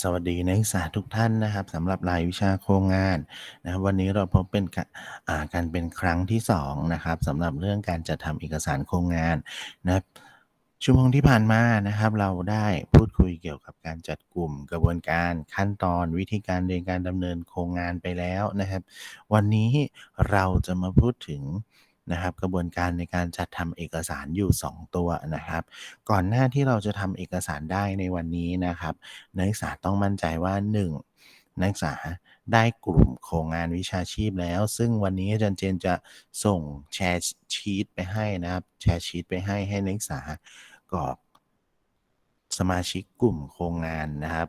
สวัสดีนักศึกษาทุกท่านนะครับสำหรับรายวิชาโครงงานนะครับวันนี้เราพบเป็นกากันเป็นครั้งที่2นะครับสำหรับเรื่องการจัดทำเอกสารโครงงานนะครับชั่วโมงที่ผ่านมานะครับ เราได้พูดคุยเกี่ยวกับการจัดกลุ่มกระบวนการขั้นตอนวิธีการในการดำเนินโครงงานไปแล้วนะครับ วันนี้เราจะมาพูดถึง นะครับ กระบวนการในการจัดทำเอกสารอยู่ 2 ตัวนะครับ ก่อนหน้าที่เราจะทำเอกสารได้ในวันนี้นะครับ นักศึกษาต้องมั่นใจว่า 1. นักศึกษาได้กลุ่มโครงงานวิชาชีพแล้ว ซึ่งวันนี้อาจารย์เจนจะส่งแชร์ชีตไปให้นะครับ แชร์ชีตไปให้ให้นักศึกษากรอกสมาชิกกลุ่มโครงงานนะครับ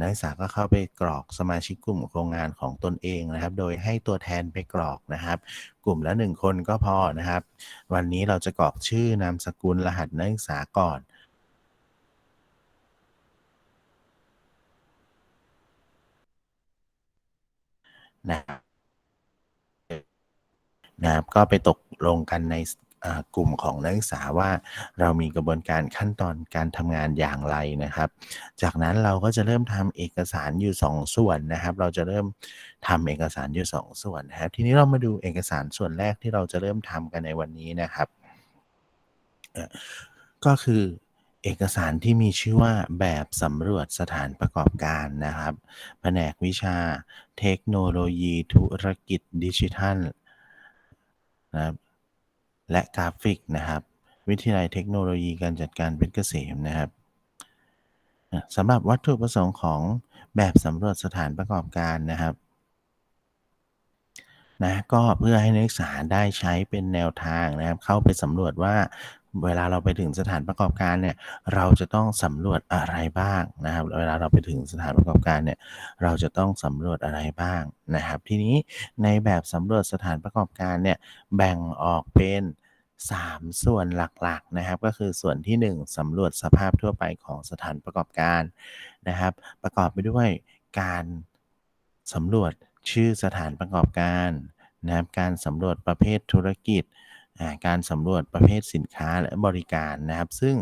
นักศึกษาก็เข้าไปกรอกสมาชิกกลุ่มโครงงานของตนเองนะครับ โดยให้ตัวแทนไปกรอกนะครับ กลุ่มละ 1 คนก็พอนะครับ วันนี้เราจะกรอกชื่อนามสกุลรหัสนักศึกษาก่อนนะครับนะครับก็ไปตกลงกันใน กลุ่มของนักศึกษาว่าเรามีกระบวนการขั้นตอนการทำงานอย่างไรนะครับ จากนั้นเราก็จะเริ่มทำเอกสารอยู่ 2 ส่วนนะครับ เราจะเริ่มทำเอกสารอยู่ 2 ส่วนนะครับ ทีนี้เรามาดูเอกสารส่วนแรกที่เราจะเริ่มทำกันในวันนี้นะครับ ก็คือเอกสารที่มีชื่อว่าแบบสำรวจสถานประกอบการนะครับ แผนกวิชาเทคโนโลยีธุรกิจดิจิทัลนะครับ และกราฟิกนะครับ วิทยาลัยเทคโนโลยีการจัดการเพชรเกษมนะครับสำหรับวัตถุประสงค์ของแบบสำรวจสถานประกอบการนะครับนะก็เพื่อให้นักศึกษาได้ใช้เป็นแนวทางนะครับ เข้าไปสำรวจว่า เวลาเราไปถึงสถานประกอบการเนี่ยเราจะต้องสำรวจอะไรบ้างนะครับ เวลาเราไปถึงสถานประกอบการเนี่ยเราจะต้องสำรวจอะไรบ้างนะครับ ทีนี้ในแบบสำรวจสถานประกอบการเนี่ยแบ่งออกเป็น3 ส่วนหลักๆนะครับ ก็คือส่วนที่ 1สำรวจสภาพทั่วไปของสถานประกอบการนะครับ ประกอบไปด้วยการสำรวจชื่อสถานประกอบการนะครับการสำรวจประเภทธุรกิจ การสำรวจประเภทสินค้าและบริการนะครับ ซึ่ง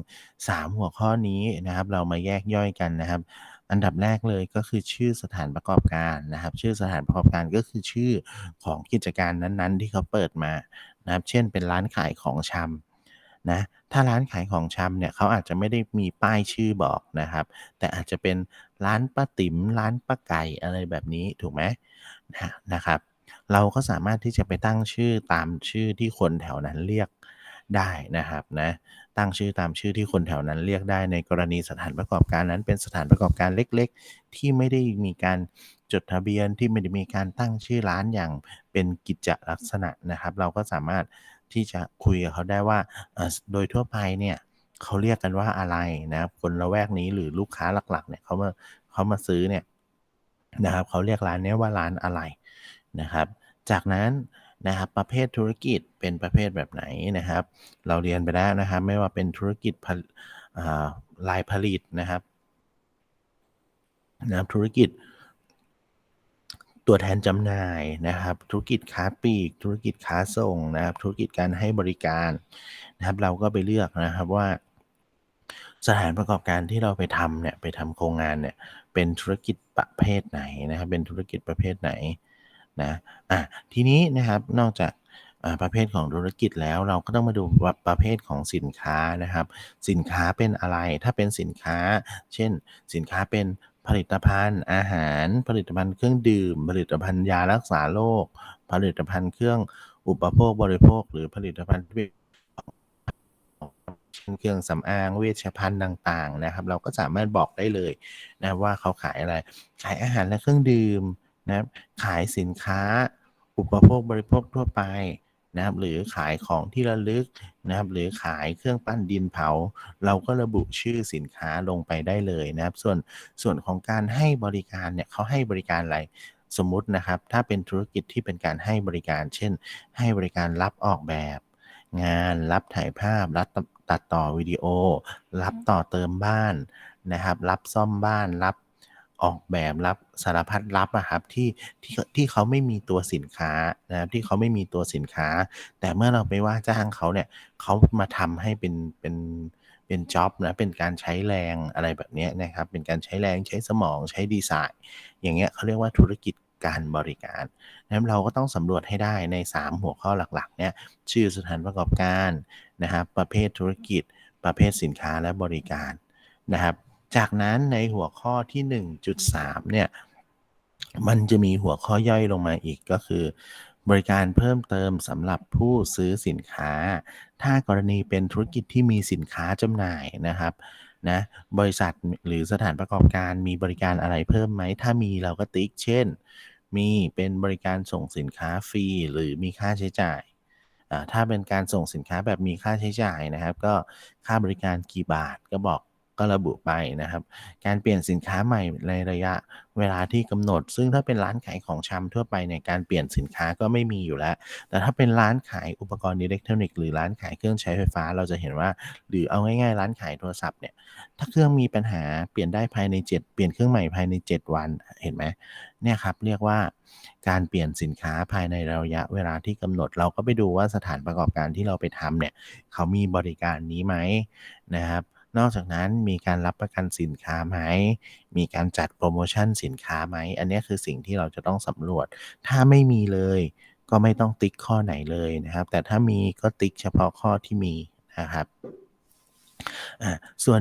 3 หัวข้อนี้นะครับ เรามาแยกย่อยกันนะครับ อันดับแรกเลยก็คือชื่อสถานประกอบการนะครับ ชื่อสถานประกอบการก็คือชื่อของกิจการนั้นๆ ที่เขาเปิดมานะครับ เช่น เป็นร้านขายของชำนะถ้าร้านขายของชำเนี่ยเขาอาจจะไม่ได้มีป้ายชื่อบอกนะครับ แต่อาจจะเป็นร้านป้าติ๋มร้านป้าไก่อะไรแบบนี้ถูกไหมนะนะครับ เราก็สามารถที่จะไปตั้งชื่อตามชื่อที่คนแถวนั้นเรียกได้นะครับนะตั้งชื่อตามชื่อที่คนแถวนั้นเรียกได้ในกรณีสถานประกอบการนั้น เป็นสถานประกอบการเล็กๆ ที่ไม่ได้มีการจดทะเบียนที่ไม่ได้มีการตั้งชื่อร้านอย่างเป็นกิจลักษณะนะครับ เราก็สามารถที่จะคุยกับเขาได้ว่าโดยทั่วไปเนี่ยเขาเรียกกันว่าอะไรนะครับคนละแวกนี้หรือลูกค้าหลักๆเนี่ยเขามาเขามาซื้อเนี่ยนะครับเขาเรียกร้านนี้ว่าร้านอะไรนะครับ จากนั้นนะครับประเภทธุรกิจเป็นประเภทแบบไหนนะครับ เราเรียนไปแล้วนะครับ ไม่ว่าเป็นธุรกิจลารายผลิตนะครับนะครับธุรกิจ ตัวแทนจำหน่ายนะครับ ธุรกิจค้าปลีก ธุรกิจค้าส่งนะครับ ธุรกิจการให้บริการนะครับ เราก็ไปเลือกนะครับว่า สถานประกอบการที่เราไปทำเนี่ยไปทำโครงงานเนี่ยเป็นธุรกิจประเภทไหนนะครับ เป็นธุรกิจประเภทไหน นะอะทีนี้นะครับนอกจากประเภทของธุรกิจแล้วเราก็ต้องมาดูว่าประเภทของสินค้านะครับ สินค้าเป็นอะไรถ้าเป็นสินค้า เช่น สินค้าเป็นผลิตภัณฑ์อาหาร ผลิตภัณฑ์เครื่องดื่ม ผลิตภัณฑ์ยารักษาโรคผลิตภัณฑ์เครื่องอุปโภคบริโภค หรือผลิตภัณฑ์ที่เป็นเครื่องสำอางเวชภัณฑ์ต่าง ๆ นะครับ เราก็สามารถบอกได้เลยนะว่าเขาขายอะไร ขายอาหารและเครื่องดื่ม นะครับขายสินค้า อุปโภคบริโภคทั่วไปนะครับหรือขายของที่ระลึกนะครับหรือขายเครื่องปั้นดินเผา เราก็ระบุชื่อสินค้าลงไปได้เลยนะครับ ส่วนส่วนของการให้บริการเนี่ยเขาให้บริการอะไรสมมุตินะครับ ถ้าเป็นธุรกิจที่เป็นการให้บริการ เช่น ให้บริการรับออกแบบ งานรับถ่ายภาพ รับตตัดต่อวิดีโอ รับต่อเติมบ้านนะครับ รับซ่อมบ้านรับ ออกแบบรับสารพัดรับอะครับที่ที่ที่เขาไม่มีตัวสินค้านะครับที่เขาไม่มีตัวสินค้า แต่เมื่อเราไปว่าจ้างเขาเนี่ยเขามาทำให้เป็นเป็นเป็นจ็อบนะเป็นการใช้แรงอะไรแบบนี้นะครับ เป็นการใช้แรงใช้สมองใช้ดีไซน์ อย่างเงี้ยเขาเรียกว่าธุรกิจการบริการนั้นเราก็ต้องสำรวจให้ได้ใน 3 หัวข้อหลักๆเนี่ยชื่อสถานประกอบการนะครับ ประเภทธุรกิจ ประเภทสินค้าและบริการนะครับ จากนั้นในหัวข้อที่ 1.3 เนี่ย มันจะมีหัวข้อย่อยลงมาอีกก็คือ บริการเพิ่มเติมสำหรับผู้ซื้อสินค้า ถ้ากรณีเป็นธุรกิจที่มีสินค้าจำหน่ายนะครับนะบริษัทหรือสถานประกอบการมีบริการอะไรเพิ่มไหม ถ้ามีเราก็ติ๊ก เช่น มีเป็นบริการส่งสินค้าฟรีหรือมีค่าใช้จ่ายถ้าเป็นการส่งสินค้าแบบมีค่าใช้จ่ายนะครับ ก็ค่าบริการกี่บาทก็บอก ก็ระบุไปนะครับ การเปลี่ยนสินค้าใหม่ในระยะเวลาที่กำหนด ซึ่งถ้าเป็นร้านขายของชำทั่วไปเนี่ยการเปลี่ยนสินค้าก็ไม่มีอยู่แล้ว แต่ถ้าเป็นร้านขายอุปกรณ์อิเล็กทรอนิกส์หรือร้านขายเครื่องใช้ไฟฟ้าเราจะเห็นว่า หรือเอาง่ายๆ ร้านขายโทรศัพท์เนี่ยถ้าเครื่องมีปัญหาเปลี่ยนได้ภายใน 7 เปลี่ยนเครื่องใหม่ภายใน 7 วันเห็นไหมเนี่ยครับเรียกว่าการเปลี่ยนสินค้าภายในระยะเวลาที่กำหนด เราก็ไปดูว่าสถานประกอบการที่เราไปทำเนี่ยเขามีบริการนี้ไหมนะครับ นอกจากนั้นมีการรับประกันสินค้าไหม มีการจัดโปรโมชั่นสินค้าไหม อันนี้คือสิ่งที่เราจะต้องสำรวจ ถ้าไม่มีเลยก็ไม่ต้องติ๊กข้อไหนเลยนะครับ แต่ถ้ามีก็ติ๊กเฉพาะข้อที่มีนะครับส่วน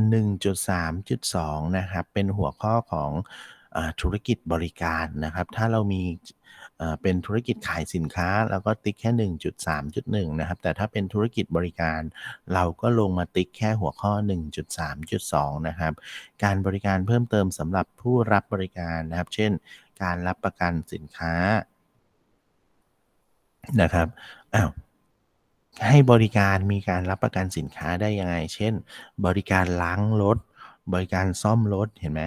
1.3.2 นะครับ เป็นหัวข้อของอธุรกิจบริการนะครับ ถ้าเรามี เป็นธุรกิจขายสินค้า แล้วก็ติ๊กแค่ 1.3.1 นะครับ แต่ถ้าเป็นธุรกิจบริการ เราก็ลงมาติ๊กแค่หัวข้อ 1.3.2 นะครับ การบริการเพิ่มเติมสำหรับผู้รับบริการนะครับ เช่น การรับประกันสินค้านะครับอ้าวให้บริการมีการรับประกันสินค้าได้ยังไง เช่น บริการล้างรถ บริการซ่อมรถ เห็นไหม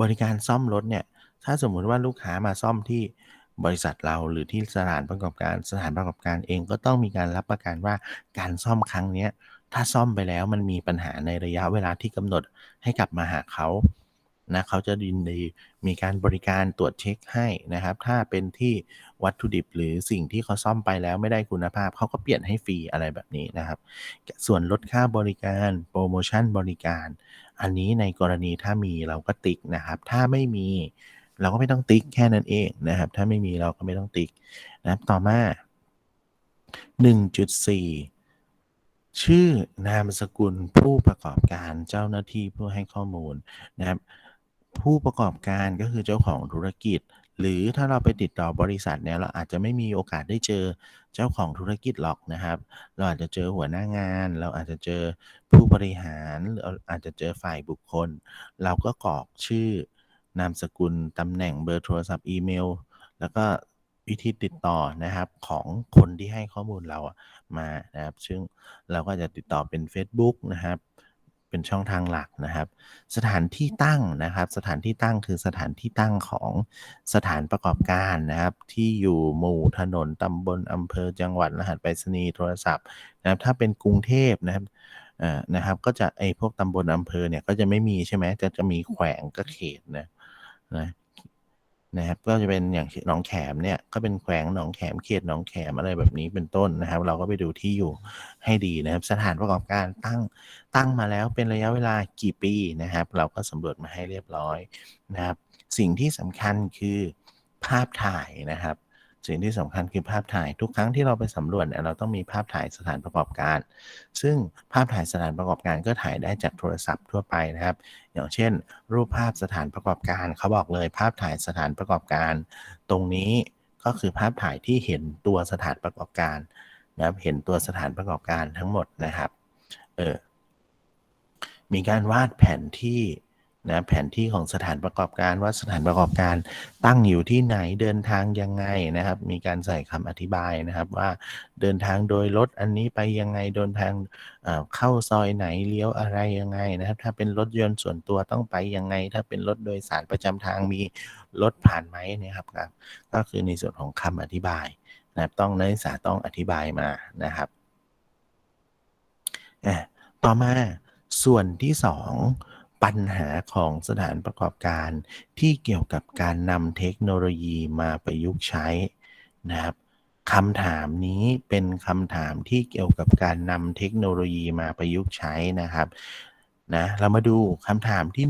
บริการซ่อมรถเนี่ย ถ้าสมมุติว่าลูกค้ามาซ่อมที่บริษัทเราหรือที่สถานประกอบการสถานประกอบการเองก็ต้องมีการรับประกันว่าการซ่อมครั้งนี้ถ้าซ่อมไปแล้วมันมีปัญหาในระยะเวลาที่กำหนดให้กลับมาหาเขานะเขาจะดินดีมีการบริการตรวจเช็คให้นะครับ ถ้าเป็นที่วัตถุดิบหรือสิ่งที่เขาซ่อมไปแล้วไม่ได้คุณภาพ เขาก็เปลี่ยนให้ฟรีอะไรแบบนี้นะครับ ส่วนลดค่าบริการโปรโมชั่นบริการ อันนี้ในกรณีถ้ามีเราก็ติ๊กนะครับ ถ้าไม่มี เราก็ไม่ต้องติ๊กแค่นั้นเองนะครับ ถ้าไม่มีเราก็ไม่ต้องติ๊กนะครับต่อมา 1.4 ชื่อนามสกุลผู้ประกอบการเจ้าหน้าที่ผู้ให้ข้อมูลนะครับ ผู้ประกอบการก็คือเจ้าของธุรกิจ หรือถ้าเราไปติดต่อบริษัทเนี่ยเราอาจจะไม่มีโอกาสได้เจอเจ้าของธุรกิจหรอกนะครับ เราอาจจะเจอหัวหน้างาน เราอาจจะเจอผู้บริหารหรืออาจจะเจอฝ่ายบุคคล เราก็กรอกชื่อ นามสกุลตำแหน่งเบอร์โทรศัพท์อีเมล แล้วก็วิธีติดต่อนะครับของคนที่ให้ข้อมูลเรามานะครับ ซึ่งเราก็จะติดต่อเป็น Facebook นะครับ เป็นช่องทางหลักนะครับ สถานที่ตั้งนะครับ สถานที่ตั้งคือสถานที่ตั้งของสถานประกอบการนะครับ ที่อยู่หมู่ถนนตำบลอำเภอจังหวัดรหัสไปรษณีย์โทรศัพท์นะครับ ถ้าเป็นกรุงเทพนะครับนะครับก็จะไอ้พวกตำบลอำเภอเนี่ยก็จะไม่มีใช่ไหมจะจะมีแขวงก็เขตนะ นะนะครับก็จะเป็นอย่างหนองแขมเนี่ยก็เป็นแขวงหนองแขมเขตหนองแขมอะไรแบบนี้เป็นต้นนะครับ เราก็ไปดูที่อยู่ให้ดีนะครับ สถานประกอบการตั้งตั้งมาแล้วเป็นระยะเวลากี่ปีนะครับ เราก็สำรวจมาให้เรียบร้อยนะครับ สิ่งที่สำคัญคือภาพถ่ายนะครับ สิ่งที่สำคัญคือภาพถ่ายทุกครั้งที่เราไปสำรวจเราต้องมีภาพถ่ายสถานประกอบการ ซึ่งภาพถ่ายสถานประกอบการก็ถ่ายได้จากโทรศัพท์ทั่วไปนะครับ อย่างเช่น รูปภาพสถานประกอบการเขาบอกเลยภาพถ่ายสถานประกอบการ ตรงนี้ก็คือภาพถ่ายที่เห็นตัวสถานประกอบการนะครับเห็นตัวสถานประกอบการทั้งหมดนะครับเออมีการวาดแผนที่ นะแผนที่ของสถานประกอบการว่าสถานประกอบการตั้งอยู่ที่ไหนเดินทางยังไงนะครับ มีการใส่คำอธิบายนะครับว่าเดินทางโดยรถอันนี้ไปยังไงเดินทางเข้าซอยไหนเลี้ยวอะไรยังไงนะครับ ถ้าเป็นรถยนต์ส่วนตัวต้องไปยังไง ถ้าเป็นรถโดยสารประจำทางมีรถผ่านไหมนะครับครับก็คือในส่วนของคำอธิบายนะครับต้องนักศึกษาต้องอธิบายมานะครับต่อมาส่วนที่สอง ปัญหาของสถานประกอบการที่เกี่ยวกับการนำเทคโนโลยีมาประยุกต์ใช้นะครับคำถามนี้เป็นคำถามที่เกี่ยวกับการนำเทคโนโลยีมาประยุกต์ใช้นะครับ นะเรามาดูคำถามที่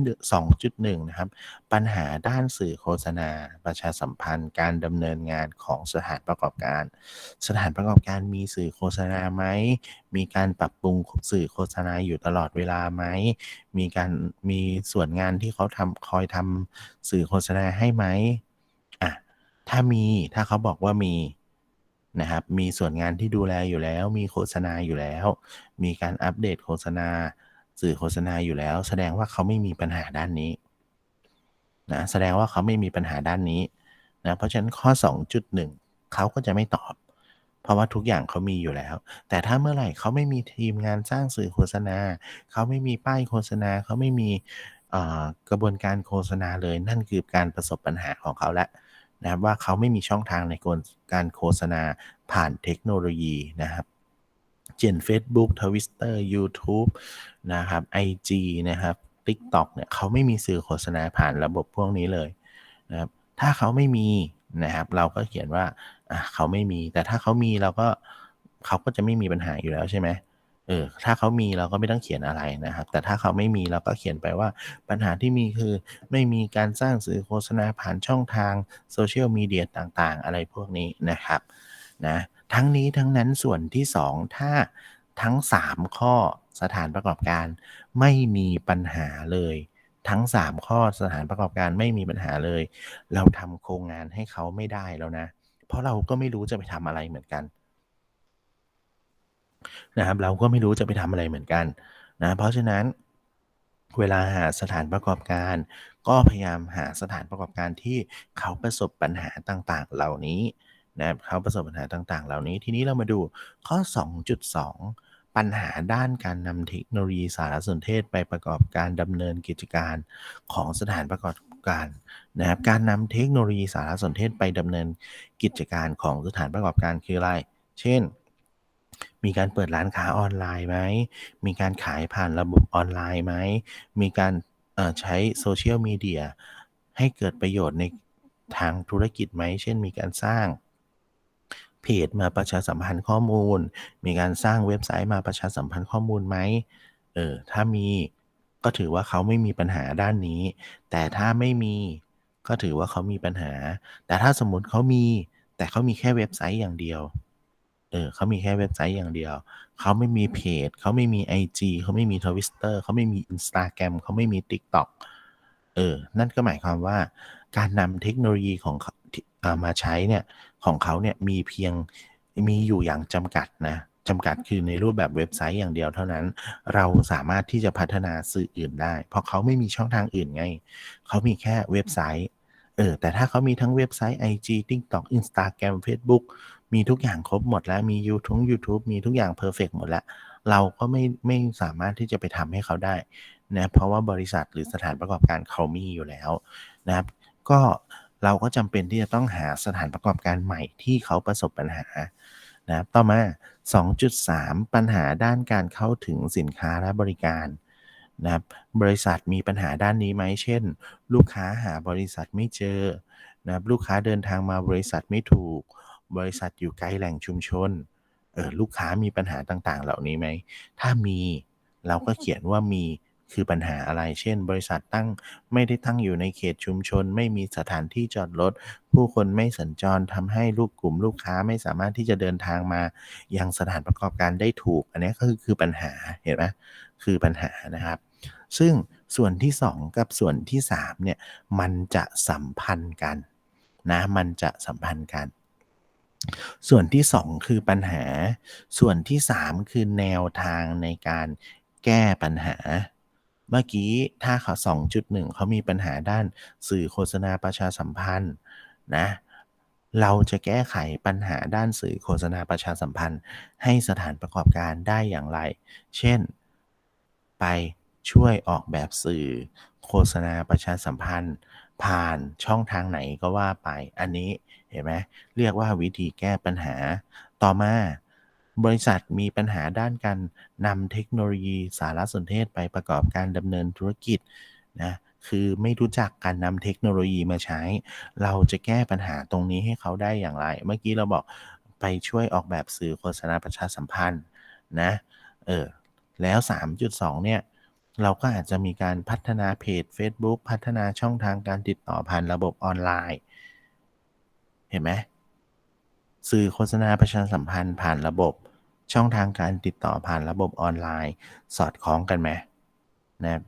2.1 นะครับ ปัญหาด้านสื่อโฆษณา ประชาสัมพันธ์ การดำเนินงานของสถานประกอบการ สถานประกอบการมีสื่อโฆษณาไหม มีการปรับปรุงสื่อโฆษณาอยู่ตลอดเวลาไหม มีการมีส่วนงานที่เขาทำคอยทำสื่อโฆษณาให้ไหมอะถ้ามีถ้าเขาบอกว่ามีนะครับ มีส่วนงานที่ดูแลอยู่แล้ว มีโฆษณาอยู่แล้ว มีการอัปเดตโฆษณา สื่อโฆษณาอยู่แล้ว แสดงว่าเขาไม่มีปัญหาด้านนี้นะแสดงว่าเขาไม่มีปัญหาด้านนี้นะเพราะฉะนั้นข้อ 2.1 เขาก็จะไม่ตอบ เพราะว่าทุกอย่างเขามีอยู่แล้ว แต่ถ้าเมื่อไหร่เขาไม่มีทีมงานสร้างสื่อโฆษณา เขาไม่มีป้ายโฆษณา เขาไม่มีกระบวนการโฆษณาเลย นั่นคือการประสบปัญหาของเขาแล้วนะครับว่าเขาไม่มีช่องทางในการโฆษณาผ่านเทคโนโลยีนะครับ เช่น Facebook Twitter YouTube นะครับ IG นะครับ TikTok เนี่ยเขาไม่มีสื่อโฆษณาผ่านระบบพวกนี้เลยนะครับถ้าเขาไม่มีนะครับ เราก็เขียนว่าเขาไม่มี แต่ถ้าเขามีเราก็เขาก็จะไม่มีปัญหาอยู่แล้วใช่ไหมเออถ้าเขามีเราก็ไม่ต้องเขียนอะไรนะครับ แต่ถ้าเขาไม่มีเราก็เขียนไปว่าปัญหาที่มีคือไม่มีการสร้างสื่อโฆษณาผ่านช่องทางโซเชียลมีเดียต่างๆ อะไรพวกนี้นะครับนะทั้งนี้ทั้งนั้นส่วนที่ 2 ถ้า ทั้ง 3 ข้อสถานประกอบการไม่มีปัญหาเลย ทั้ง 3 ข้อสถานประกอบการไม่มีปัญหาเลย เราทำโครงงานให้เขาไม่ได้แล้วนะ เพราะเราก็ไม่รู้จะไปทำอะไรเหมือนกันนะครับเราก็ไม่รู้จะไปทำอะไรเหมือนกันนะเพราะฉะนั้นเวลาหาสถานประกอบการ ก็พยายามหาสถานประกอบการที่เขาประสบปัญหาต่างๆ เหล่านี้นะเขาประสบปัญหาต่างๆ เหล่านี้ทีนี้เรามาดูข้อ 2.2 ปัญหาด้านการนำเทคโนโลยีสารสนเทศไปประกอบการดำเนินกิจการของสถานประกอบการนะครับการนำเทคโนโลยีสารสนเทศไปดำเนินกิจการของสถานประกอบการคืออะไร เช่น มีการเปิดร้านค้าออนไลน์ไหม มีการขายผ่านระบบออนไลน์ไหม มีการใช้โซเชียลมีเดียให้เกิดประโยชน์ในทางธุรกิจไหม เช่น มีการสร้าง เพจมาประชาสัมพันธ์ข้อมูล มีการสร้างเว็บไซต์มาประชาสัมพันธ์ข้อมูลไหมเออถ้ามีก็ถือว่าเขาไม่มีปัญหาด้านนี้ แต่ถ้าไม่มีก็ถือว่าเขามีปัญหา แต่ถ้าสมมติเขามี แต่เขามีแค่เว็บไซต์อย่างเดียว เออเขามีแค่เว็บไซต์อย่างเดียว เขาไม่มีเพจ เขาไม่มี IG เขาไม่มี Twitter เขาไม่มี Instagram เขาไม่มี TikTok เออ นั่นก็หมายความว่า การนำเทคโนโลยีของ มาใช้เนี่ยของเขาเนี่ยมีเพียงมีอยู่อย่างจำกัดนะจำกัดคือในรูปแบบเว็บไซต์อย่างเดียวเท่านั้น เราสามารถที่จะพัฒนาสื่ออื่นได้ เพราะเขาไม่มีช่องทางอื่นไง เขามีแค่เว็บไซต์เออแต่ถ้าเขามีทั้งเว็บไซต์ IG TikTok Instagram Facebook มีทุกอย่างครบหมดแล้ว มี YouTube YouTube มีทุกอย่างเพอร์เฟกหมดแล้ว เราก็ไม่ไม่สามารถที่จะไปทำให้เขาได้นะเพราะว่าบริษัทหรือสถานประกอบการเขามีอยู่แล้วนะครับ ก็ เราก็จำเป็นที่จะต้องหาสถานประกอบการใหม่ที่เขาประสบปัญหานะครับต่อมา 2.3 ปัญหาด้านการเข้าถึงสินค้าและบริการนะครับบริษัทมีปัญหาด้านนี้ไหม เช่น ลูกค้าหาบริษัทไม่เจอนะครับลูกค้าเดินทางมาบริษัทไม่ถูก บริษัทอยู่ไกลแหล่งชุมชนเออลูกค้ามีปัญหาต่างๆ เหล่านี้ไหม ถ้ามีเราก็เขียนว่ามี คือปัญหาอะไร เช่น บริษัทตั้งไม่ได้ตั้งอยู่ในเขตชุมชน ไม่มีสถานที่จอดรถ ผู้คนไม่สัญจรทำให้ลูกกลุ่มลูกค้าไม่สามารถที่จะเดินทางมา ยังสถานประกอบการได้ถูก อันนี้ก็คือคือปัญหา เห็นไหมคือปัญหานะครับ ซึ่งส่วนที่ 2 กับส่วนที่3เนี่ย มันจะสัมพันธ์กันนะ มันจะสัมพันธ์กัน ส่วนที่ 2 คือปัญหา ส่วนที่ 3 คือแนวทางในการแก้ปัญหา เมื่อกี้ถ้าเขา2.1 เขามีปัญหาด้านสื่อโฆษณาประชาสัมพันธ์นะเราจะแก้ไขปัญหาด้านสื่อโฆษณาประชาสัมพันธ์ ให้สถานประกอบการได้อย่างไร เช่น ไปช่วยออกแบบสื่อโฆษณาประชาสัมพันธ์ ผ่านช่องทางไหนก็ว่าไป อันนี้เห็นไหมเรียกว่าวิธีแก้ปัญหา ต่อมา บริษัทมีปัญหาด้านการนำเทคโนโลยีสารสนเทศไปประกอบการดำเนินธุรกิจนะคือไม่รู้จักการนำเทคโนโลยีมาใช้ เราจะแก้ปัญหาตรงนี้ให้เขาได้อย่างไร เมื่อกี้เราบอกไปช่วยออกแบบสื่อโฆษณาประชาสัมพันธ์นะเออแล้ว 3.2 เนี่ย เราก็อาจจะมีการพัฒนาเพจ Facebook พัฒนาช่องทางการติดต่อผ่านระบบออนไลน์ เห็นไหมสื่อโฆษณาประชาสัมพันธ์ผ่านระบบ ช่องทางการติดต่อผ่านระบบออนไลน์ สอดคล้องกันไหมนะครับ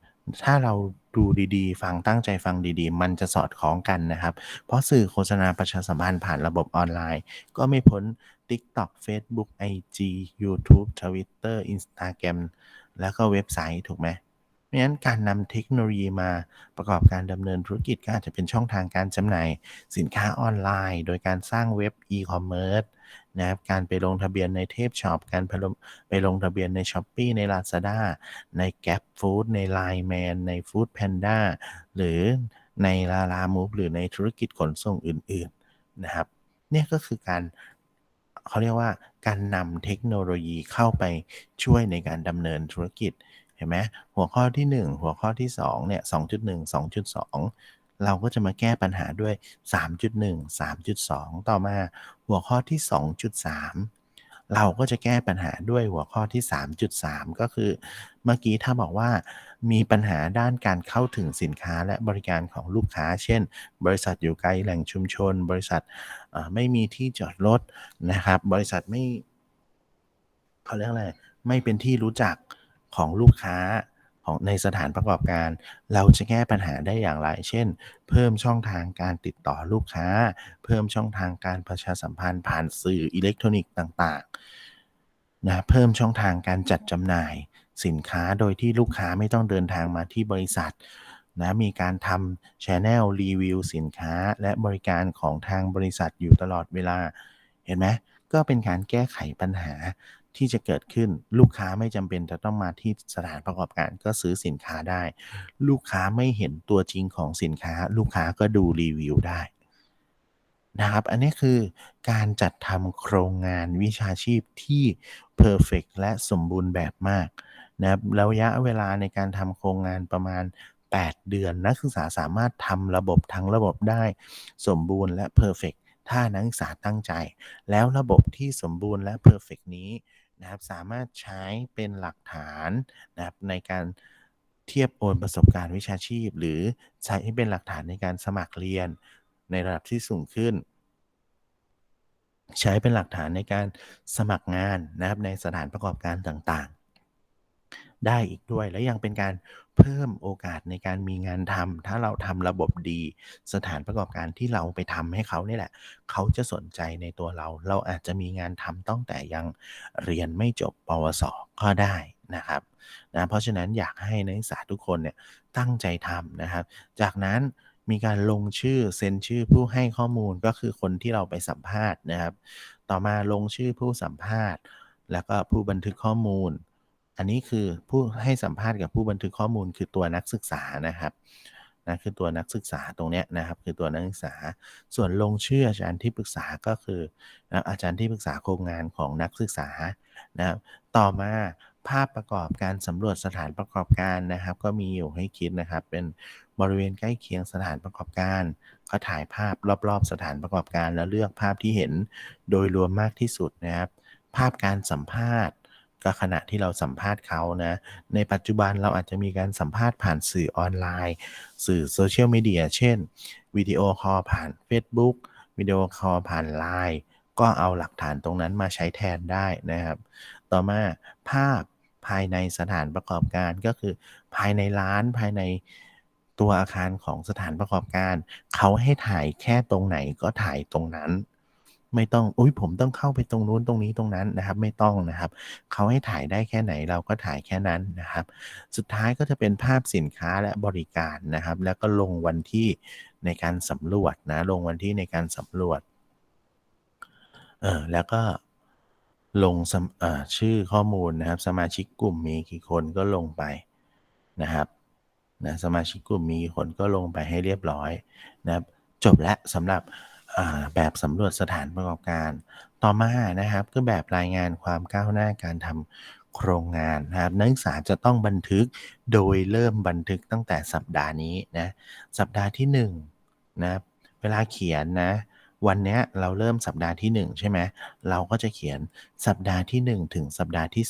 ถ้าเราดูดีๆ ฟังตั้งใจฟังดีๆ มันจะสอดคล้องกันนะครับ เพราะสื่อโฆษณาประชาสัมพันธ์ผ่านระบบออนไลน์ ก็ไม่พ้น TikTok Facebook IG YouTube Twitter Instagram แล้วก็เว็บไซต์ถูกไหมเพราะฉะนั้นการนำเทคโนโลยีมาประกอบการดำเนินธุรกิจก็อาจจะเป็นช่องทางการจำหน่าย สินค้าออนไลน์ โดยการสร้างเว็บอีคอมเมิร์ซ นะครับการไปลงทะเบียนในเทพช็อปการไปลงทะเบียนใน s h อ p e e ใน Lazada ใน Gap Food ใน Line Man ใน Food Panda หรือใน Lala Move หรือในธุรกิจขนส่งอื่นๆนะครับเนี่ยก็คือการเขาเรียกว่าการนำเทคโนโลยีเข้าไปช่วยในการดำเนินธุรกิจเห็นไหมหัวข้อที่ 1 หัวข้อที่2เนี่ย2.1 2.2 เราก็จะมาแก้ปัญหาด้วย 3.1 3.2 ต่อมาหัวข้อที่ 2.3 เราก็จะแก้ปัญหาด้วยหัวข้อที่ 3.3 ก็คือ เมื่อกี้ถ้าบอกว่ามีปัญหาด้านการเข้าถึงสินค้าและบริการของลูกค้า เช่น บริษัทอยู่ไกลแหล่งชุมชน บริษัทไม่มีที่จอดรถนะครับ บริษัทไม่เขาเรียกอะไร ไม่เป็นที่รู้จักของลูกค้า ของในสถานประกอบการ เราจะแก้ปัญหาได้อย่างไร เช่น เพิ่มช่องทางการติดต่อลูกค้า เพิ่มช่องทางการประชาสัมพันธ์ผ่านสื่ออิเล็กทรอนิกส์ต่างๆนะเพิ่มช่องทางการจัดจำหน่าย สินค้าโดยที่ลูกค้าไม่ต้องเดินทางมาที่บริษัทนะมีการทำชแนลรีวิวสินค้าและบริการของทางบริษัทอยู่ตลอดเวลา เห็นไหมก็เป็นการแก้ไขปัญหา ที่จะเกิดขึ้นลูกค้าไม่จำเป็นจะต้องมาที่สถานประกอบการก็ซื้อสินค้าได้ ลูกค้าไม่เห็นตัวจริงของสินค้า ลูกค้าก็ดูรีวิวได้นะครับ อันนี้คือการจัดทำโครงงานวิชาชีพที่เพอร์เฟกและสมบูรณ์แบบมากนะครับระยะเวลาในการทำโครงงานประมาณ 8 เดือน นักศึกษาสามารถทำระบบทั้งระบบได้สมบูรณ์และเพอร์เฟกถ้านักศึกษาตั้งใจ แล้วระบบที่สมบูรณ์และเพอร์เฟกนี้ นะครับสามารถใช้เป็นหลักฐานนะครับในการเทียบโอนประสบการณ์วิชาชีพ หรือใช้ให้เป็นหลักฐานในการสมัครเรียนในระดับที่สูงขึ้น ใช้เป็นหลักฐานในการสมัครงานนะครับในสถานประกอบการต่างๆ ได้อีกด้วยและยังเป็นการ เพิ่มโอกาสในการมีงานทำถ้าเราทำระบบดี สถานประกอบการที่เราไปทำให้เขานี่แหละ เขาจะสนใจในตัวเรา เราอาจจะมีงานทำตั้งแต่ยังเรียนไม่จบปวสก็ได้นะครับนะเพราะฉะนั้นอยากให้นักศึกษาทุกคนเนี่ยตั้งใจทำนะครับ จากนั้นมีการลงชื่อเซ็นชื่อผู้ให้ข้อมูลก็คือคนที่เราไปสัมภาษณ์นะครับ ต่อมาลงชื่อผู้สัมภาษณ์ แล้วก็ผู้บันทึกข้อมูล อันนี้คือผู้ให้สัมภาษณ์กับผู้บันทึกข้อมูลคือตัวนักศึกษานะครับนะคือตัวนักศึกษาตรงนี้นะครับ คือตัวนักศึกษาส่วนลงชื่ออาจารย์ที่ปรึกษาก็คือนะอาจารย์ที่ปรึกษาโครงงานของนักศึกษานะครับต่อมาภาพประกอบการสำรวจสถานประกอบการนะครับ ก็มีอยู่ให้คิดนะครับ เป็นบริเวณใกล้เคียงสถานประกอบการก็ถ่ายภาพรอบๆ สถานประกอบการ แล้วเลือกภาพที่เห็นโดยรวมมากที่สุดนะครับ ภาพการสัมภาษณ์ ก็ขณะที่เราสัมภาษณ์เขานะ ในปัจจุบันเราอาจจะมีการสัมภาษณ์ผ่านสื่อออนไลน์ สื่อโซเชียลมีเดียเช่นวิดีโอคอลผ่าน Facebook วิดีโอคอลผ่าน Line ก็เอาหลักฐานตรงนั้นมาใช้แทนได้นะครับ ต่อมาภาพภายในสถานประกอบการก็คือภายในร้านภายในตัวอาคารของสถานประกอบการ เขาให้ถ่ายแค่ตรงไหนก็ถ่ายตรงนั้น ไม่ต้องอุ้ยผมต้องเข้าไปตรงนู้นตรงนี้ตรงนั้นนะครับ ไม่ต้องนะครับเขาให้ถ่ายได้แค่ไหนเราก็ถ่ายแค่นั้นนะครับ สุดท้ายก็จะเป็นภาพสินค้าและบริการนะครับ แล้วก็ลงวันที่ในการสำรวจนะลงวันที่ในการสำรวจเออแล้วก็ลงชื่อข้อมูลนะครับ สมาชิกกลุ่มมีกี่คนก็ลงไปนะครับนะสมาชิกกลุ่มมีกี่คนก็ลงไปให้เรียบร้อยนะครับ จบแล้วสำหรับ แบบสำรวจสถานประกอบการ ต่อมานะครับก็แบบรายงานความก้าวหน้าการทำโครงงานนะครับนักศึกษาจะต้องบันทึกโดยเริ่มบันทึกตั้งแต่สัปดาห์นี้นะสัปดาห์ที่1นะเวลาเขียนนะวันนี้เราเริ่มสัปดาห์ที่ 1 ใช่ไหมเราก็จะเขียนสัปดาห์ที่ 1 ถึงสัปดาห์ที่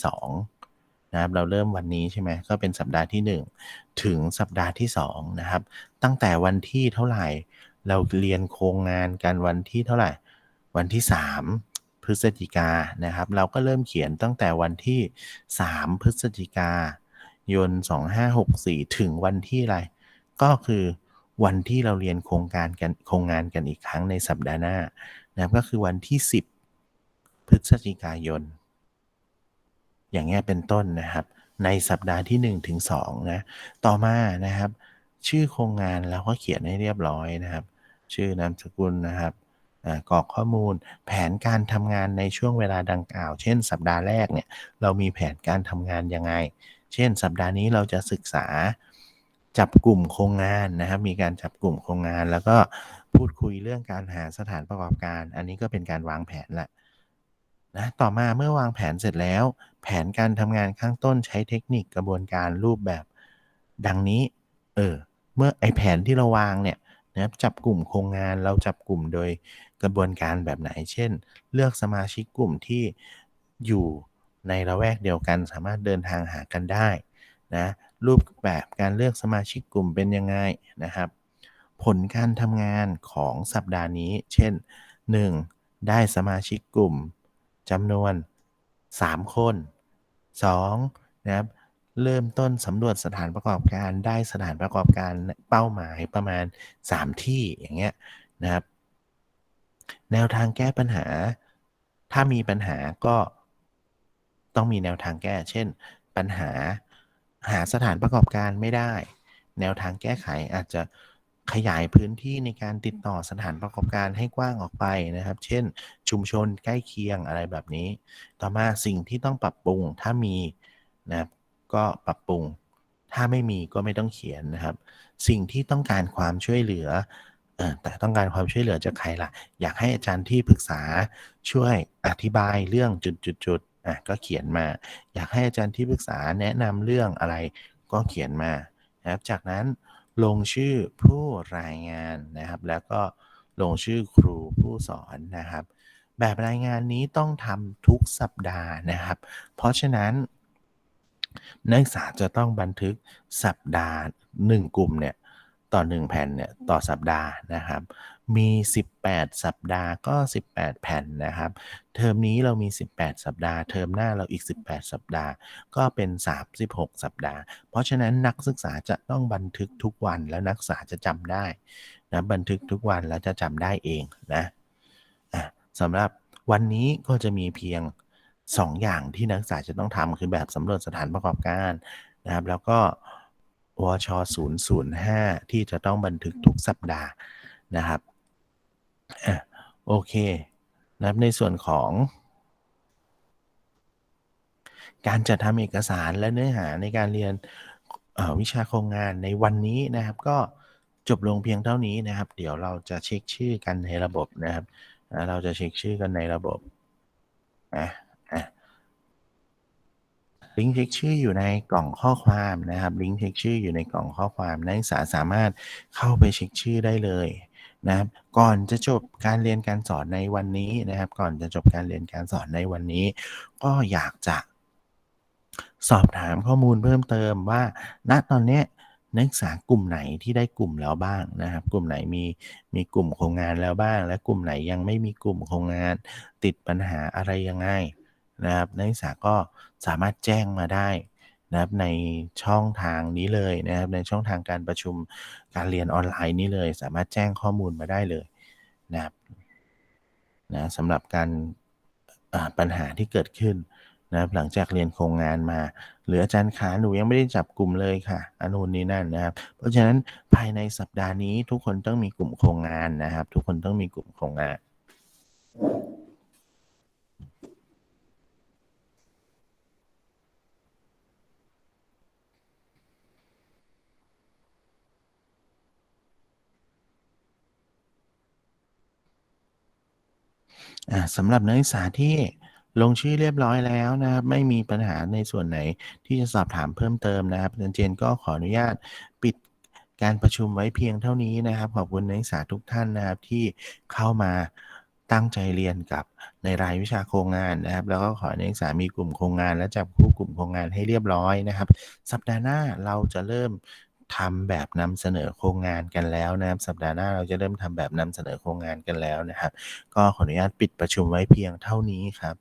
2นะครับเราเริ่มวันนี้ใช่ไหมก็เป็นสัปดาห์ที่ 1 ถึงสัปดาห์ที่2นะครับตั้งแต่วันที่เท่าไหร่ เราเรียนโครงงานกันวันที่เท่าไหร่ วันที่ 3 พฤศจิกานะครับ เราก็เริ่มเขียนตั้งแต่วันที่ 3 พฤศจิกายน 2564 ถึงวันที่อะไร ก็คือวันที่เราเรียนโครงการกันโครงงานกันอีกครั้งในสัปดาห์หน้านะครับก็คือวันที่ 10 พฤศจิกายน อย่างเงี้ยเป็นต้นนะครับ ในสัปดาห์ที่ 1 ถึง2นะ ต่อมานะครับ ชื่อโครงงานเราก็เขียนให้เรียบร้อยนะครับ ชื่อนามสกุลนะครับอ่ากรอกข้อมูลแผนการทำงานในช่วงเวลาดังกล่าว เช่น สัปดาห์แรกเนี่ยเรามีแผนการทำงานยังไง เช่น สัปดาห์นี้เราจะศึกษาจับกลุ่มโครงงานนะครับ มีการจับกลุ่มโครงงาน แล้วก็พูดคุยเรื่องการหาสถานประกอบการ อันนี้ก็เป็นการวางแผนแล้วนะต่อมาเมื่อวางแผนเสร็จแล้ว แผนการทำงานข้างต้นใช้เทคนิคกระบวนการรูปแบบดังนี้ เออเมื่อไอแผนที่เราวางเนี่ย นะครับจับกลุ่มโครงงานเราจับกลุ่มโดยกระบวนการแบบไหน เช่น เลือกสมาชิกกลุ่มที่อยู่ในละแวกเดียวกันสามารถเดินทางหากันได้นะรูปแบบการเลือกสมาชิกกลุ่มเป็นยังไงนะครับ ผลการทำงานของสัปดาห์นี้ เช่น 1. ได้สมาชิกกลุ่มจำนวน 3 คน 2. นะครับ เริ่มต้นสำรวจสถานประกอบการได้สถานประกอบการเป้าหมายประมาณ 3 ที่อย่างเงี้ยนะครับ แนวทางแก้ปัญหา ถ้ามีปัญหาก็ต้องมีแนวทางแก้ เช่น ปัญหาหาสถานประกอบการไม่ได้ แนวทางแก้ไขอาจจะขยายพื้นที่ในการติดต่อสถานประกอบการให้กว้างออกไปนะครับ เช่น ชุมชนใกล้เคียงอะไรแบบนี้ ต่อมาสิ่งที่ต้องปรับปรุงถ้ามีนะครับ ก็ปรับปรุง ถ้าไม่มีก็ไม่ต้องเขียนนะครับ สิ่งที่ต้องการความช่วยเหลือเอ่อแต่ต้องการความช่วยเหลือจากใครล่ะ อยากให้อาจารย์ที่ปรึกษาช่วยอธิบายเรื่องจุดๆๆอะก็เขียนมา อยากให้อาจารย์ที่ปรึกษาแนะนำเรื่องอะไรก็เขียนมานะครับจากนั้นลงชื่อผู้รายงานนะครับ แล้วก็ลงชื่อครูผู้สอนนะครับ แบบรายงานนี้ต้องทำทุกสัปดาห์นะครับ เพราะฉะนั้น นักศึกษาจะต้องบันทึกสัปดาห์ 1 กลุ่มเนี่ยต่อ 1 แผ่นเนี่ยต่อสัปดาห์นะครับ มี 18 สัปดาห์ก็ 18 แผ่นนะครับ เทอมนี้เรามี 18 สัปดาห์ เทอมหน้าเราอีก 18 สัปดาห์ ก็เป็น 36 สัปดาห์ เพราะฉะนั้นนักศึกษาจะต้องบันทึกทุกวันแล้วนักศึกษาจะจำได้นะบันทึกทุกวันแล้วจะจำได้เองนะสำหรับวันนี้ก็จะมีเพียง 2ออย่างที่นักศึกษาจะต้องทำคือแบบสำรวจสถานประกอบการนะครับ แล้วก็วช.005 ที่จะต้องบันทึกทุกสัปดาห์นะครับอโอเคนะครับในส่วนของ การจัดทำเอกสารและเนื้อหาในการเรียนวิชาโครงงานในวันนี้นะครับ ก็จบลงเพียงเท่านี้นะครับ เดี๋ยวเราจะเช็กชื่อกันในระบบนะครับ เราจะเช็กชื่อกันในระบบอาอา ลิงก์เช็กชื่ออยู่ในกล่องข้อความนะครับลิงก์เช็กชื่ออยู่ในกล่องข้อความนักศึกษาสามารถเข้าไปเช็กชื่อได้เลยนะครับก่อนจะจบการเรียนการสอนในวันนี้นะครับ ก่อนจะจบการเรียนการสอนในวันนี้ ก็อยากจะสอบถามข้อมูลเพิ่มเติมว่าณตอนนี้นักศึกษากลุ่มไหนที่ได้กลุ่มแล้วบ้างนะครับ กลุ่มไหนมีมีกลุ่มโครงงานแล้วบ้าง และกลุ่มไหนยังไม่มีกลุ่มโครงงานติดปัญหาอะไรยังไง นะครับนักศึกษาก็สามารถแจ้งมาได้นะครับในช่องทางนี้เลยนะครับในช่องทางการประชุมการเรียนออนไลน์นี้เลย สามารถแจ้งข้อมูลมาได้เลยนะครับนะสำหรับการปัญหาที่เกิดขึ้นนะครับหลังจากเรียนโครงงานมา หรืออาจารย์ขาหนูยังไม่ได้จับกลุ่มเลยค่ะอนนู้นนี่นั่นนะครับ เพราะฉะนั้นภายในสัปดาห์นี้ทุกคนต้องมีกลุ่มโครงงานนะครับ ทุกคนต้องมีกลุ่มโครงงาน สำหรับนักศึกษาที่ลงชื่อเรียบร้อยแล้วนะครับ ไม่มีปัญหาในส่วนไหนที่จะสอบถามเพิ่มเติมนะครับอาจารย์เจนก็ขออนุญาตปิดการประชุมไว้เพียงเท่านี้นะครับ ขอบคุณนักศึกษาทุกท่านนะครับที่เข้ามาตั้งใจเรียนกับในรายวิชาโครงงานนะครับ แล้วก็ขอให้นักศึกษามีกลุ่มโครงงาน และจับคู่กลุ่มโครงงานให้เรียบร้อยนะครับ สัปดาห์หน้าเราจะเริ่ม ทำแบบนำเสนอโครงงานกันแล้วนะครับสัปดาห์หน้าเราจะเริ่มทำแบบนำเสนอโครงงานกันแล้วนะครับ ก็ขออนุญาตปิดประชุมไว้เพียงเท่านี้ครับ